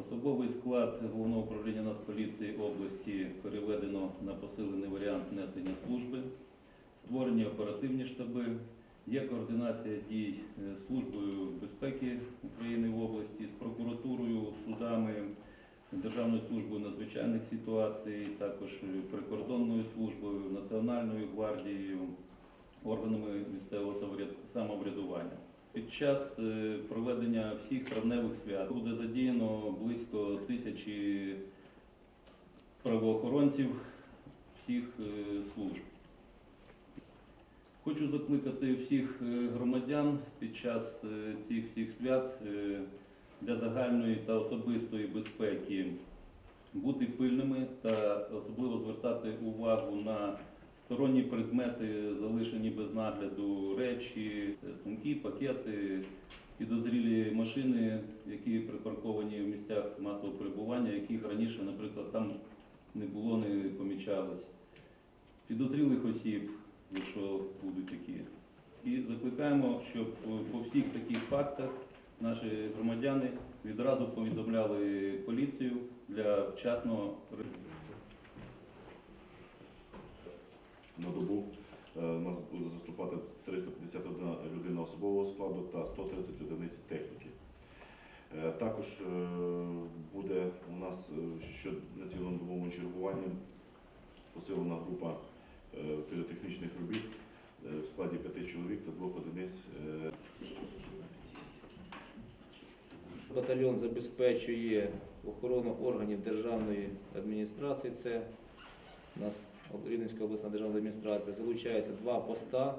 Особовий склад Головного управління Нацполіції області переведено на посилений варіант несення служби, створені оперативні штаби, є координація дій з Службою безпеки України в області, з прокуратурою, судами, Державною службою надзвичайних ситуацій, також прикордонною службою, Національною гвардією, органами місцевого самоврядування. Під час е, проведення всіх травневих свят буде задіяно близько тисячі правоохоронців всіх е, служб. Хочу закликати всіх е, громадян під час цих всіх свят для загальної та особистої безпеки бути пильними та особливо звертати увагу на сторонні предмети, залишені без нагляду, речі, е, сумки, пакети, підозрілі машини, які припарковані в місцях масового перебування, яких раніше, наприклад, там не було, не помічалось. Підозрілих осіб, якщо будуть такі. І закликаємо, щоб е, по всіх таких фактах наші громадяни відразу повідомляли поліцію для вчасного на добу. Е, У нас буде заступати 351 людина особового складу та 130 одиниць техніки. Е, Також е, буде у нас е, що на цілодобовому чергуванні посилена група піротехнічних робіт в складі п'яти чоловік та двох одиниць Батальйон забезпечує охорону органів державної адміністрації. Це у нас Рівненська обласна державна адміністрація. Залучається два поста.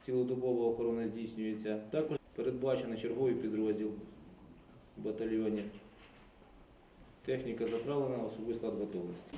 Цілодобова охорона здійснюється. Також передбачено черговий підрозділ в батальйоні. Техніка заправлена, особистий склад готовності.